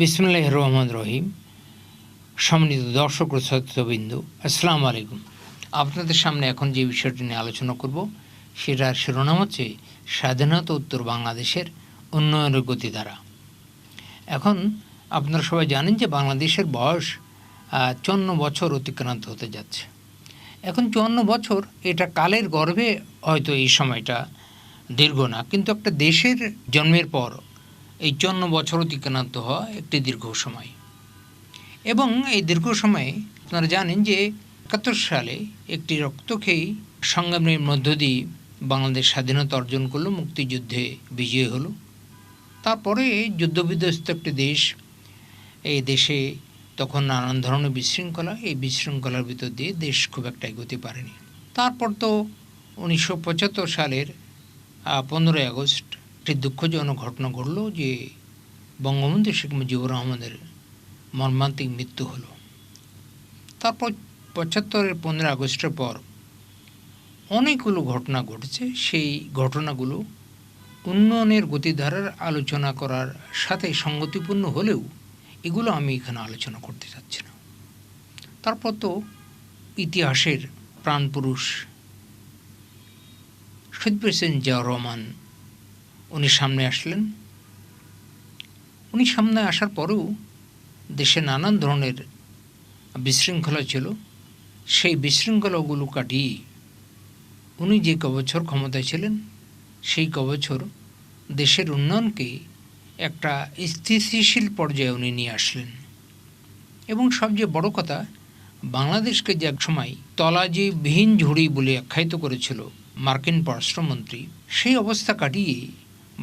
বিসমুল্লাহ রহমান রহিম। সম্মানিত দর্শক ও শ্রোতৃবৃন্দ, আসসালামু আলাইকুম। আপনাদের সামনে এখন যে বিষয়টি নিয়ে আলোচনা করব, সেটার শিরোনাম হচ্ছে স্বাধীনতা উত্তর বাংলাদেশের উন্নয়নের গতিধারা। এখন আপনারা সবাই জানেন যে বাংলাদেশের বয়স চুয়ান্ন বছর অতিক্রান্ত হতে যাচ্ছে। এখন চুয়ান্ন বছর, এটা কালের গর্ভে হয়তো এই সময়টা দীর্ঘ না, কিন্তু একটা দেশের জন্মের পর এই চুয়ান্ন বছর অতিক্রান্ত হওয়া একটি দীর্ঘ সময়। এবং এই দীর্ঘ সময়ে আপনারা জানেন যে একাত্তর সালে একটি রক্তক্ষয়ী সংগ্রামের মধ্য দিয়ে বাংলাদেশ স্বাধীনতা অর্জন করল, মুক্তিযুদ্ধে বিজয় হলো। তারপরে যুদ্ধবিধ্বস্ত একটি দেশ, এই দেশে তখন নানান ধরনের বিশৃঙ্খলা, এই বিশৃঙ্খলার ভিতর দিয়ে দেশ খুব একটা এগোতে পারেনি। তারপর তো উনিশশো পঁচাত্তর সালের পনেরোই আগস্ট একটি দুঃখজনক ঘটনা ঘটল যে বঙ্গবন্ধু শেখ মুজিবুর রহমানের মর্মান্তিক মৃত্যু হলো। তারপর পঁচাত্তরের পনেরো আগস্টের পর অনেকগুলো ঘটনা ঘটেছে। সেই ঘটনাগুলো উন্নয়নের গতিধারার আলোচনা করার সাথে সঙ্গতিপূর্ণ হলেও এগুলো আমি এখানে আলোচনা করতে চাচ্ছি না। তারপর তো ইতিহাসের প্রাণপুরুষ শহীদ প্রেসিডেন্ট জিয়াউর রহমান উনি সামনে আসলেন। উনি সামনে আসার পরেও দেশে নানান ধরনের বিশৃঙ্খলা ছিল। সেই বিশৃঙ্খলাগুলো কাটিয়ে উনি যে কবছর ক্ষমতায় ছিলেন, সেই কবছর দেশের উন্নয়নকে একটা স্থিতিশীল পর্যায়ে উনি নিয়ে আসলেন। এবং সবচেয়ে বড় কথা, বাংলাদেশকে যে এক সময় তলাজি বিহীন ঝুড়ি বলে আখ্যায়িত করেছিল মার্কিন পররাষ্ট্রমন্ত্রী, সেই অবস্থা কাটিয়ে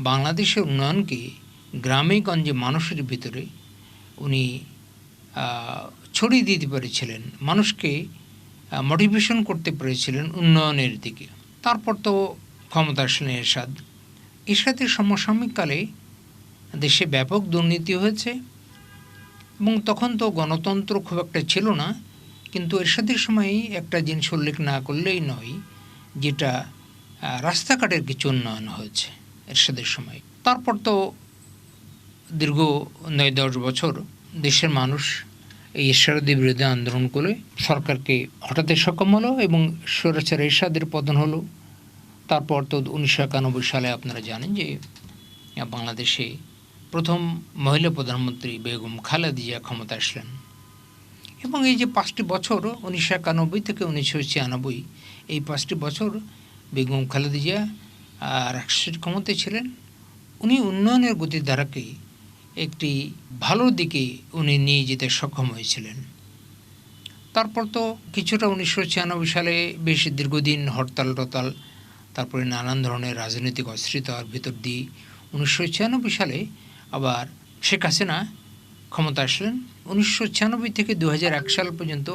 বাংলাদেশের উন্নয়নকে গ্রামে গঞ্জে মানুষের ভিতরে উনি ছড়িয়ে দিতে পেরেছিলেন। মানুষকে মোটিভেশন করতে পেরেছিলেন উন্নয়নের দিকে। তারপর তো ক্ষমতা আসলেন এরশাদ। এরশাদের সমসাময়িককালে দেশে ব্যাপক দুর্নীতি হয়েছে এবং তখন তো গণতন্ত্র খুব একটা ছিল না, কিন্তু এরশাদের সময়ই একটা জিনিস উল্লেখ না করলেই নয়, যেটা রাস্তাঘাটের কিছু উন্নয়ন হয়েছে। এরশাদের সময়। তারপর তো দীর্ঘ নয় দশ বছর দেশের মানুষ এই ঈশ্বরদের বিরুদ্ধে আন্দোলন করে সরকারকে হটাতে সক্ষম হলো এবং স্বৈরাচার এরশাদের পতন হলো। তারপর তো উনিশশো একানব্বই সালে আপনারা জানেন যে বাংলাদেশে প্রথম মহিলা প্রধানমন্ত্রী বেগম খালেদা জিয়া ক্ষমতা আসলেন। এবং এই যে পাঁচটি বছর উনিশশো একানব্বই থেকে উনিশশো ছিয়ানব্বই, এই পাঁচটি বছর বেগম খালেদা জিয়া রাষ্ট্রের ক্ষমতায় ছিলেন, উনি উন্নয়নের গতিধারাকে একটি ভালো দিকে উনি নিয়ে যেতে সক্ষম হয়েছিলেন। তারপর তো কিছুটা উনিশশো ছিয়ানব্বই সালে বেশ দীর্ঘদিন হরতাল টতাল তারপরে নানান ধরনের রাজনৈতিক অস্থিরতার ভিতর দিয়ে উনিশশো ছিয়ানব্বই সালে আবার শেখ হাসিনা ক্ষমতা আসলেন। উনিশশো ছিয়ানব্বই থেকে দু হাজার এক সাল পর্যন্ত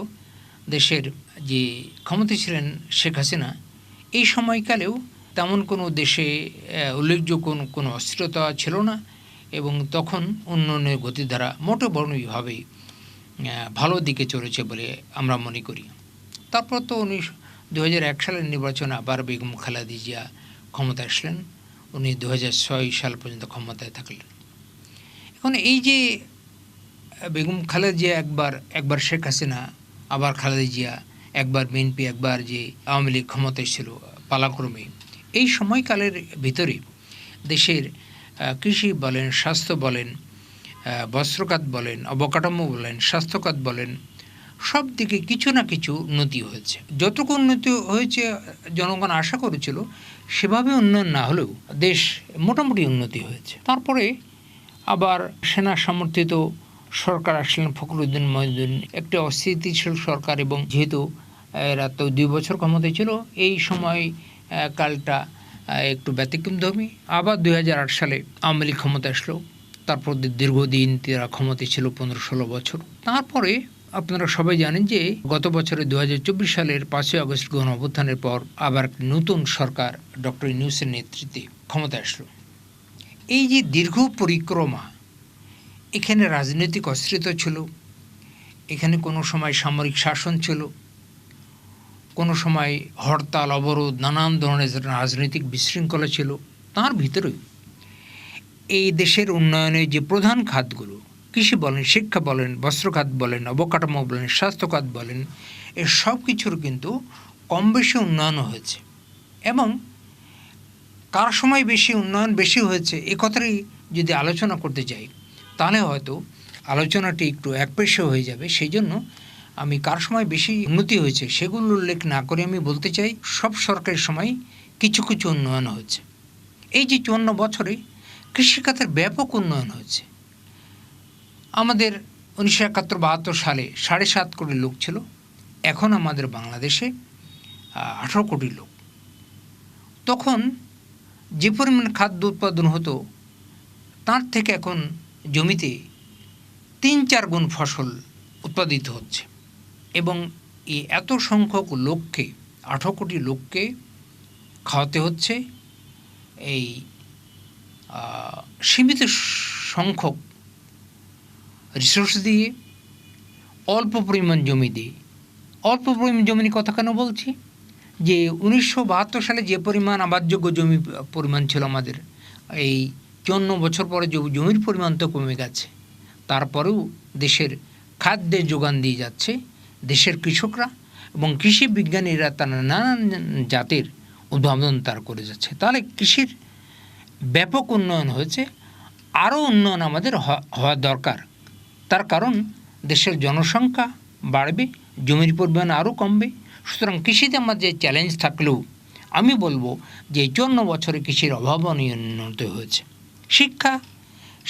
দেশের যে ক্ষমতা ছিলেন শেখ হাসিনা, এই সময়কালেও তেমন কোনো দেশে উল্লেখযোগ্য কোনো অস্থিরতা ছিল না এবং তখন উন্নয়নের গতিধারা মোটো বর্ণীভাবেই ভালো দিকে চলেছে বলে আমরা মনে করি। তারপর তো উনিশ দু সালের নির্বাচনে আবার বেগম খালেদা জিয়া আসলেন। উনি দু হাজার ছয় সাল পর্যন্ত ক্ষমতায় থাকলেন। এখন এই যে বেগম খালেদা জিয়া একবার একবার শেখ হাসিনা, আবার খালেদা জিয়া, একবার বিএনপি, একবার যে আওয়ামী লীগ ক্ষমতায় ছিল পালাক্রমে এই সময়কালের ভিতরে দেশের কৃষি বলেন, স্বাস্থ্য বলেন বস্ত্রকাত বলেন, অবকাঠামো বলেন, স্বাস্থ্যখাত বলেন, সব দিকে কিছু না কিছু উন্নতি হয়েছে। যতটুকু উন্নতি হয়েছে, জনগণ আশা করেছিল, সেভাবে উন্নয়ন না হলেও দেশ মোটামুটি উন্নতি হয়েছে। তারপরে আবার সেনা সমর্থিত সরকার আসলেন, ফখরুদ্দিন মহিউদ্দিন, একটি অস্থিতিশীল সরকার এবং যেহেতু এরা তো দুই বছর ক্ষমতায় ছিল, এই সময় কালটা একটু ব্যতিক্রমধর্মী আবার দু হাজার আট সালে আওয়ামী লীগ ক্ষমতা আসলো। তারপর দীর্ঘদিন তারা ক্ষমতায় ছিল পনেরো ষোলো বছর। তারপরে আপনারা সবাই জানেন যে গত বছরে দু হাজার চব্বিশ সালের পাঁচই আগস্ট গণ অভ্যুত্থানের পর আবার নতুন সরকার ডক্টর ইউনুসের নেতৃত্বে ক্ষমতা আসলো। এই যে দীর্ঘ পরিক্রমা, এখানে রাজনৈতিক অস্থিরতা ছিল, এখানে কোনো সময় সামরিক শাসন ছিল কোনো সময় হরতাল, অবরোধ, নানান ধরনের রাজনৈতিক বিশৃঙ্খলা ছিল, তার ভিতরে এই দেশের উন্নয়নের যে প্রধান খাতগুলো, কৃষি বলেন, শিক্ষা বলেন, বস্ত্রখাত বলেন, অবকাঠামো বলেন, স্বাস্থ্যখাত বলেন এর সব কিছুর কিন্তু কম বেশি উন্নয়ন হয়েছে। এবং কার সময় বেশি উন্নয়ন বেশি হয়েছে, এ কথাটাই যদি আলোচনা করতে যাই, তাহলে হয়তো আলোচনাটি একটু একপেশে হয়ে যাবে। সেই জন্য আমি কার সময় বেশি উন্নতি হয়েছে সেগুলো উল্লেখ না করে আমি বলতে চাই, সব সরকারের সময় কিছু কিছু উন্নয়ন হয়েছে। এই যে চুয়ান্ন বছরে কৃষিখাতের ব্যাপক উন্নয়ন হয়েছে। আমাদের উনিশশো একাত্তর বাহাত্তর সালে সাড়ে সাত কোটি লোক ছিল, এখন আমাদের বাংলাদেশে আঠারো কোটি লোক। তখন যে পরিমাণ খাদ্য উৎপাদন হতো, তার থেকে এখন জমিতে তিন চার গুণ ফসল উৎপাদিত হচ্ছে। এবং এই এত সংখ্যক লোককে, আঠারো কোটি লোককে খাওয়াতে হচ্ছে, এই সীমিত সংখ্যক রিসোর্স দিয়ে, অল্প পরিমাণ জমি দিয়ে। অল্প পরিমাণ জমির কথা কেন বলছি? যে উনিশশো বাহাত্তর সালে যে পরিমাণ আবাদযোগ্য জমি পরিমাণ ছিল আমাদের, এই চুয়ান্ন বছর পরে জমির পরিমাণ তো কমে গেছে, তারপরেও দেশের খাদ্যের যোগান দিয়ে যাচ্ছে। দেশের কৃষকরা এবং কৃষি বিজ্ঞানীরা তারা নানান জাতের উদ্ভাবন তার করে যাচ্ছে। তাহলে কৃষির ব্যাপক উন্নয়ন হয়েছে, আরও উন্নয়ন আমাদের হওয়া দরকার। তার কারণ দেশের জনসংখ্যা বাড়বে, জমির পরিমাণ আরও কমবে। সুতরাং কৃষিতে আমার যে চ্যালেঞ্জ থাকলেও আমি বলব যে চুয়ান্ন বছরে কৃষির অভাবনীয় উন্নত হয়েছে। শিক্ষা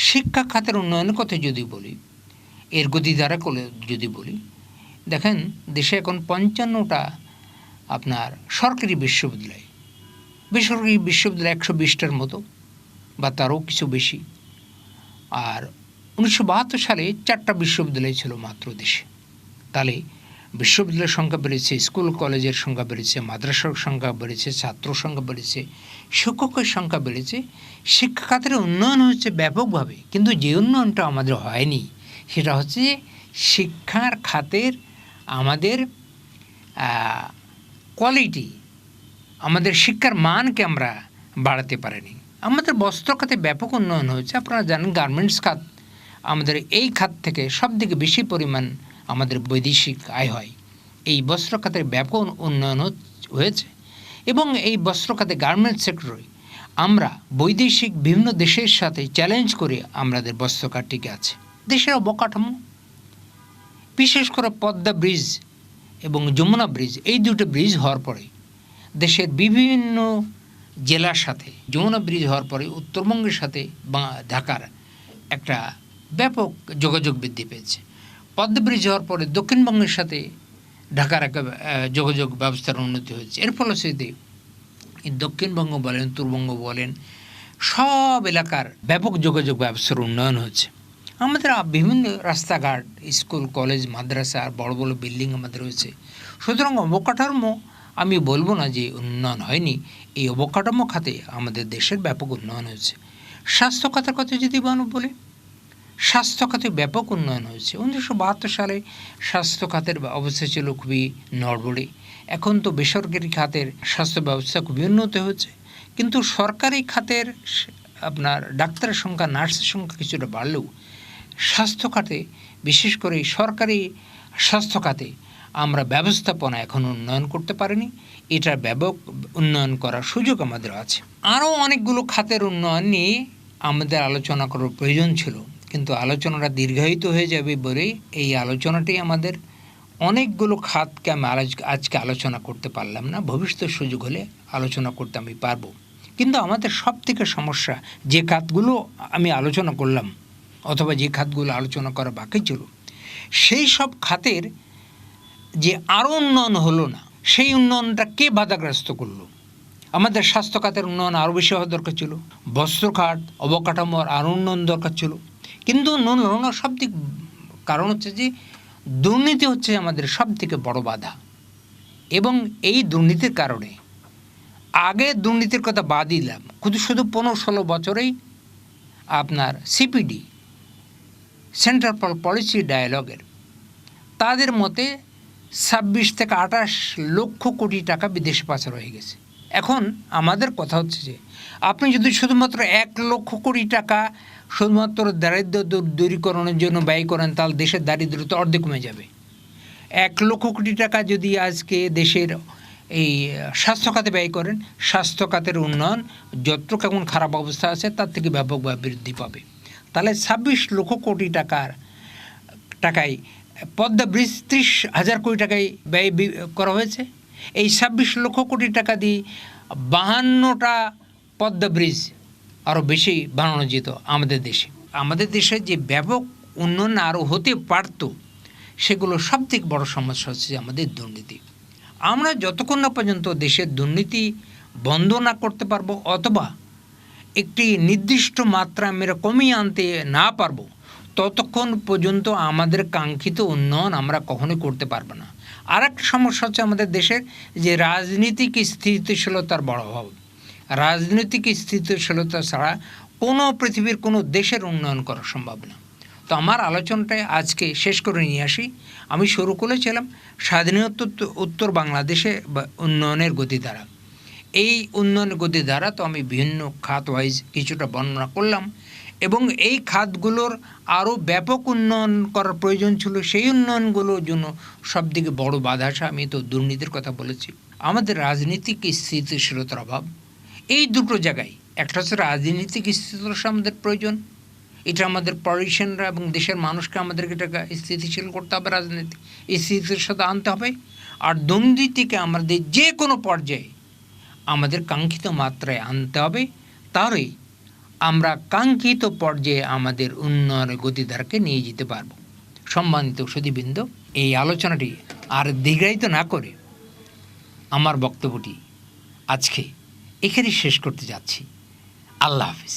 শিক্ষা খাতের উন্নয়নের কথা যদি বলি, এর গতি দ্বারা করে যদি বলি দেখেন, দেশে এখন পঞ্চান্নটা আপনার সরকারি বিশ্ববিদ্যালয়। বেসরকারি বিশ্ববিদ্যালয় একশো বিশটার মতো, বা তারও কিছু বেশি। আর উনিশশো বাহাত্তর সালে চারটা বিশ্ববিদ্যালয় ছিল মাত্র দেশে। তাহলে বিশ্ববিদ্যালয়ের সংখ্যা বেড়েছে, স্কুল, কলেজের সংখ্যা বেড়েছে, মাদ্রাসার সংখ্যা বেড়েছে, ছাত্র সংখ্যা বেড়েছে, শিক্ষকের সংখ্যা বেড়েছে। শিক্ষা খাতের উন্নয়ন হচ্ছে ব্যাপকভাবে, কিন্তু যে উন্নয়নটা আমাদের হয়নি, সেটা হচ্ছে শিক্ষার খাতের আমাদের কোয়ালিটি আমাদের শিক্ষার মানকে আমরা বাড়াতে পারিনি। আমাদের বস্ত্র খাতে ব্যাপক উন্নয়ন হয়েছে। আপনারা জানেন গার্মেন্টস খাত আমাদের এই খাত থেকে সব থেকে বেশি পরিমাণ আমাদের বৈদেশিক আয় হয়। এই বস্ত্র খাতের ব্যাপক উন্নয়ন হয়েছে এবং এই বস্ত্র খাতে গার্মেন্টস সেক্টরে আমরা বৈদেশিক বিভিন্ন দেশের সাথে চ্যালেঞ্জ করে আমাদের বস্ত্র খাত টিকে আছে। দেশের অবকাঠামো বিশেষ করে পদ্মা ব্রিজ এবং যমুনা ব্রিজ, এই দুটো ব্রিজ হওয়ার পরে দেশের বিভিন্ন জেলার সাথে, যমুনা ব্রিজ হওয়ার পরে উত্তরবঙ্গের সাথে বা ঢাকার একটা ব্যাপক যোগাযোগ বৃদ্ধি পেয়েছে। পদ্মা ব্রিজ হওয়ার পরে দক্ষিণবঙ্গের সাথে ঢাকার একটা যোগাযোগ ব্যবস্থার উন্নতি হয়েছে। এর ফলশ্রুতিতে দক্ষিণবঙ্গ বলেন, উত্তরবঙ্গ বলেন, সব এলাকার ব্যাপক যোগাযোগ ব্যবস্থার উন্নয়ন হচ্ছে আমাদের বিভিন্ন রাস্তাঘাট, স্কুল, কলেজ, মাদ্রাসা আর বড় বড় বিল্ডিং আমাদের রয়েছে। সুতরাং অবকাঠামো, আমি বলব না যে উন্নয়ন হয়নি, এই অবকাঠামো খাতে আমাদের দেশের ব্যাপক উন্নয়ন হয়েছে। স্বাস্থ্য খাতের কথা যদি বানো বলি, স্বাস্থ্য খাতে ব্যাপক উন্নয়ন হয়েছে। উনিশশো বাহাত্তর সালে স্বাস্থ্য খাতের অবস্থা ছিল খুবই নড়বড়ে। এখন তো বেসরকারি খাতের স্বাস্থ্য ব্যবস্থা খুবই উন্নত হয়েছে। কিন্তু সরকারি খাতের আপনার ডাক্তারের সংখ্যা, নার্সের সংখ্যা কিছুটা বাড়লেও স্বাস্থ্য খাতে, বিশেষ করে সরকারি স্বাস্থ্য খাতে, আমরা ব্যবস্থাপনা এখন উন্নয়ন করতে পারিনি। এটার ব্যাপক উন্নয়ন করার সুযোগ আমাদের আছে। আরও অনেকগুলো খাতের উন্নয়ন নিয়ে আমাদের আলোচনা করার প্রয়োজন ছিল। কিন্তু আলোচনাটা দীর্ঘায়িত হয়ে যাবে বলেই এই আলোচনাটি আমাদের অনেকগুলো খাতকে আমি আজকে আলোচনা করতে পারলাম না। ভবিষ্যতে সুযোগ হলে আলোচনা করতে আমি পারব। কিন্তু আমাদের সব থেকে সমস্যা, যে খাতগুলো আমি আলোচনা করলাম অথবা যে খাতগুলো আলোচনা করা বাকি ছিল, সেই সব খাতের যে আরও উন্নয়ন হলো না, সেই উন্নয়নটা কে বাধাগ্রস্ত করল? আমাদের স্বাস্থ্য খাতের উন্নয়ন আরও বেশি হওয়া দরকার ছিল, বস্ত্র খাত অবকাঠামোর আরও উন্নয়ন দরকার ছিল। কিন্তু উন্নয়ন না সব দিক কারণ হচ্ছে যে, দুর্নীতি হচ্ছে আমাদের সব থেকে বড় বাধা। এবং এই দুর্নীতির কারণে আগে দুর্নীতির কথা বাদ দিলাম শুধু শুধু পনেরো ষোলো বছরেই আপনার সিপিডি সেন্ট্রাল পলিসি ডায়ালগের তাদের মতে ছাব্বিশ থেকে আঠাশ লক্ষ কোটি টাকা বিদেশে পাচার হয়ে গেছে। এখন আমাদের কথা হচ্ছে যে, আপনি যদি শুধুমাত্র এক লক্ষ কোটি টাকা শুধুমাত্র দারিদ্র দূর- দূরীকরণের জন্য ব্যয় করেন, তাহলে দেশের দারিদ্রতা অর্ধেক কমে যাবে। এক লক্ষ কোটি টাকা যদি আজকে দেশের এই স্বাস্থ্য খাতে ব্যয় করেন, স্বাস্থ্য খাতের উন্নয়ন যত কেমন খারাপ অবস্থা আছে, তার থেকে ব্যাপকভাবে বৃদ্ধি পাবে। তাহলে ছাব্বিশ লক্ষ কোটি টাকার টাকায় পদ্মা ব্রিজ ত্রিশ হাজার কোটি টাকায় ব্যয় করা হয়েছে। এই ছাব্বিশ লক্ষ কোটি টাকা দিয়ে বাহান্নটা পদ্মা ব্রিজ আরও বেশি বানানো যেত আমাদের দেশে। আমাদের দেশে যে ব্যাপক উন্নয়ন আরও হতে পারত, সেগুলো সব থেকে বড় সমস্যা হচ্ছে আমাদের দুর্নীতি। আমরা যতক্ষণ না পর্যন্ত দেশের দুর্নীতি বন্ধ না করতে পারব অথবা একটি নির্দিষ্ট মাত্রা আমরা কমিয়ে আনতে না পারব, ততক্ষণ পর্যন্ত আমাদের কাঙ্ক্ষিত উন্নয়ন আমরা কখনোই করতে পারব না। আর একটা সমস্যা হচ্ছে আমাদের দেশের যে রাজনীতিক স্থিতিশীলতার বড় অভাব। রাজনৈতিক স্থিতিশীলতা ছাড়া কোনো পৃথিবীর কোনো দেশের উন্নয়ন করা সম্ভব না। তো আমার আলোচনাটায় আজকে শেষ করে নিয়ে আসি। আমি শুরু করেছিলাম স্বাধীনতা উত্তর বাংলাদেশে উন্নয়নের গতিধারা এই উন্নয়ন গতি দ্বারা তো আমি বিভিন্ন খাত ওয়াইজ কিছুটা বর্ণনা করলাম এবং এই খাতগুলোর আরও ব্যাপক উন্নয়ন করার প্রয়োজন ছিল, সেই উন্নয়নগুলোর জন্য সবদিকে বড় বাধা আসে আমি তো দুর্নীতির কথা বলেছি। আমাদের রাজনীতিক স্থিতিশীলতার অভাব। এই দুটো জায়গায়, একটা হচ্ছে রাজনীতিক স্থিতিশীলতা আমাদের প্রয়োজন। এটা আমাদের পলিটিশিয়ানরা এবং দেশের মানুষকে আমাদেরকে এটা স্থিতিশীল করতে হবে রাজনীতি স্থিতিশীলতা আনতে হবে। আর দুর্নীতিকে আমাদের যে কোনো পর্যায়ে আমাদের কাঙ্ক্ষিত মাত্রায় আনতে হবে। তারই আমরা কাঙ্ক্ষিত পর্যায়ে আমাদের উন্নয়নের গতিধারাকে নিয়ে যেতে পারব। সম্মানিত সুদীবৃন্দ এই আলোচনাটি আর দীর্ঘায়িত না করে আমার বক্তব্যটি আজকে এখানে শেষ করতে যাচ্ছি। আল্লাহ হাফিজ।